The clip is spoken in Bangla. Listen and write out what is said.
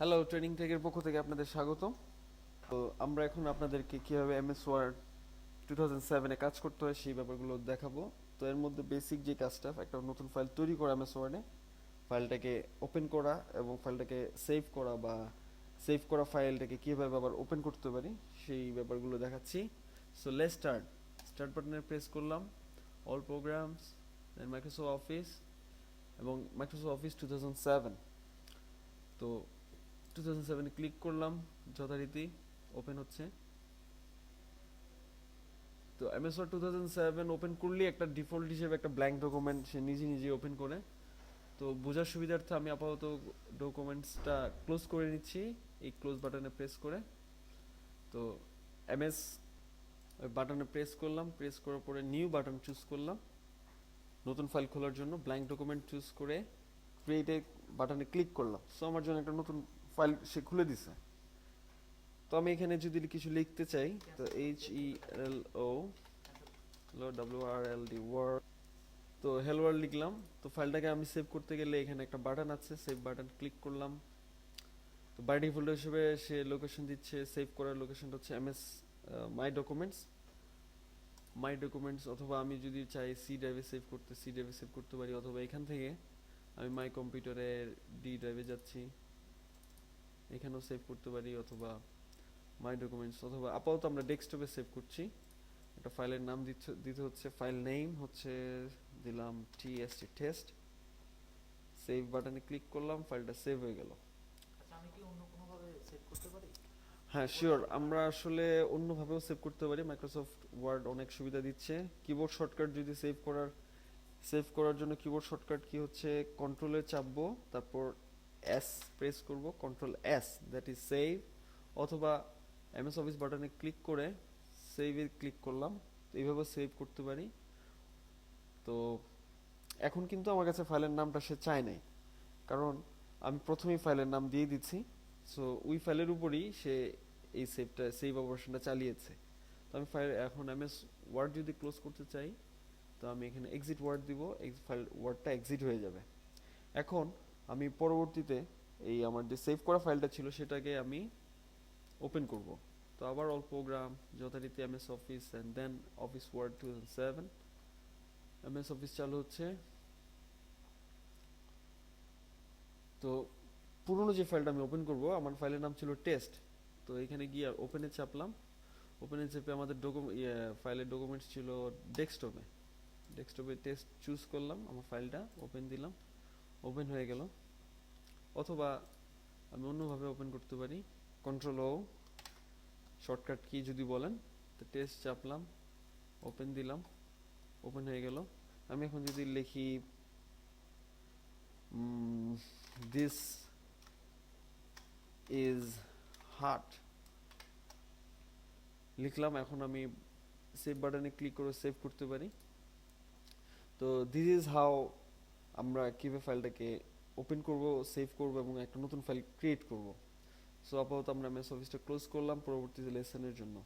হ্যালো ট্রেনিং টেকের পক্ষ থেকে আপনাদের স্বাগত তো আমরা এখন আপনাদেরকে কীভাবে এমএস ওয়ার্ড টু থাউজেন্ড সেভেনে কাজ করতে হয় সেই ব্যাপারগুলো দেখাবো। তো এর মধ্যে বেসিক যে কাজটা, একটা নতুন ফাইল তৈরি করা এমএস ওয়ার্ডে ফাইলটাকে ওপেন করা এবং ফাইলটাকে সেভ করা বা সেভ করা ফাইলটাকে কীভাবে আবার ওপেন করতে পারি, সেই ব্যাপারগুলো দেখাচ্ছি। সো লেট স্টার্ট স্টার্ট বাটনে প্রেস করলাম অল প্রোগ্রামস মাইক্রোসফট অফিস এবং Microsoft Office two thousand seven তো টু থাউজেন্ড সেভেনে ক্লিক করলাম, যথারীতি ওপেন হচ্ছে। তো MS word two thousand seven open করলেই একটা ডিফল্ট হিসেবে একটা ব্ল্যাঙ্ক ডকুমেন্ট সে নিজে নিজে ওপেন করে। তো বোঝার সুবিধার্থে আমি আপাতত ডকুমেন্টসটা ক্লোজ করে নিচ্ছি, এই ক্লোজ বাটনে প্রেস করে। তো এমএস বাটনে প্রেস করলাম প্রেস করার পরে নিউ বাটন চুজ করলাম। নতুন ফাইল খোলার জন্য ব্ল্যাঙ্ক ডকুমেন্ট চুজ করে ক্রিয়েটে বাটনে ক্লিক করলাম। সো আমার জন্য একটা নতুন ফাইল সে খুলে দিছে। তো আমি এখানে যদি কিছু লিখতে চাই, তো H E L O W R L D word তো হেল ওয়ার্ল্ড লিখলাম। তো ফাইলটাকে আমি সেভ করতে গেলে এখানে একটা বাটন আছে সেভ বাটন ক্লিক করলাম। তো বাই ডিফল্ট হিসেবে সে লোকেশন দিচ্ছে সেভ করার লোকেশনটা হচ্ছে MS my documents my documents অথবা আমি যদি চাই সি ড্রাইভে সেভ করতে সি ড্রাইভে সেভ করতে পারি, অথবা এখান থেকে আমি মাই কম্পিউটারের ডি ড্রাইভে যাচ্ছি। এখানেও সেভ করতে পারি অথবা মাই ডকুমেন্টস অথবা আপাতত আমরা ডেস্কটপে সেভ করছি। একটা ফাইলের নাম দিতে দিতে হচ্ছে ফাইল নেম হচ্ছে দিলাম টিএসটি টেস্ট সেভ বাটনে ক্লিক করলাম ফাইলটা সেভ হয়ে গেল। আচ্ছা হ্যাঁ শিওর আমরা আসলে অন্যভাবেও সেভ করতে পারি। মাইক্রোসফট ওয়ার্ড অনেক সুবিধা দিচ্ছে। কিবোর্ড শর্টকাট যদি সেভ করার সেভ করার জন্য কিবোর্ড শর্টকাট কি হচ্ছে? কন্ট্রোলে চাপবো তারপর এস প্রেস করব control S that is save অথবা এমএস অফিস বাটনে ক্লিক করে সেভে ক্লিক করলাম এইভাবে সেভ করতে পারি। তো এখন কিন্তু আমার কাছে ফাইলের নামটা সে চায় নাই, কারণ আমি প্রথমেই ফাইলের নাম দিয়ে দিচ্ছি। সো ওই ফাইলের উপরই সে এই সেভটা সেভ অপারেশনটা চালিয়েছে। তো আমি ফাইল এখন এমএস ওয়ার্ড যদি ক্লোজ করতে চাই, তো আমি এখানে এক্সিট ওয়ার্ড দিব ফাইল ওয়ার্ডটা এক্সিট হয়ে যাবে। এখন আমি পরবর্তীতে এই আমার যে সেভ করা ফাইলটা ছিল সেটাকে আমি ওপেন করব। তো আবার অল প্রোগ্রাম যথারীতি MS office and then office word two thousand seven MS office চালু হচ্ছে। তো পুরনো যে ফাইলটা আমি ওপেন করব, আমার ফাইলের নাম ছিল টেস্ট তো এখানে গিয়ে ওপেনে চাপলাম। ওপেনে চেপে আমাদের ডকুমেন্ট ফাইলের ডকুমেন্টস ছিল ডেস্কটপে ডেস্কটপে টেস্ট চুজ করলাম, আমার ফাইলটা ওপেন দিলাম। ওপেন হয়ে গেল। অথবা আমি অন্যভাবে ওপেন করতে পারি। কন্ট্রোল ও শর্টকাট কি যদি বলেন, তো টেস্ট চাপলাম ওপেন দিলাম ওপেন হয়ে গেল। আমি এখন যদি লিখি দিস ইজ হার্ট লিখলাম, এখন আমি সেভ বাটনে ক্লিক করে সেভ করতে পারি। তো দিস ইজ হাউ আমরা কীভাবে ফাইলটাকে ওপেন করব সেভ করব এবং একটা নতুন ফাইল ক্রিয়েট করব। সো আপাতত আমরা মেস অফিসটা ক্লোজ করলাম পরবর্তী লেসনের জন্য।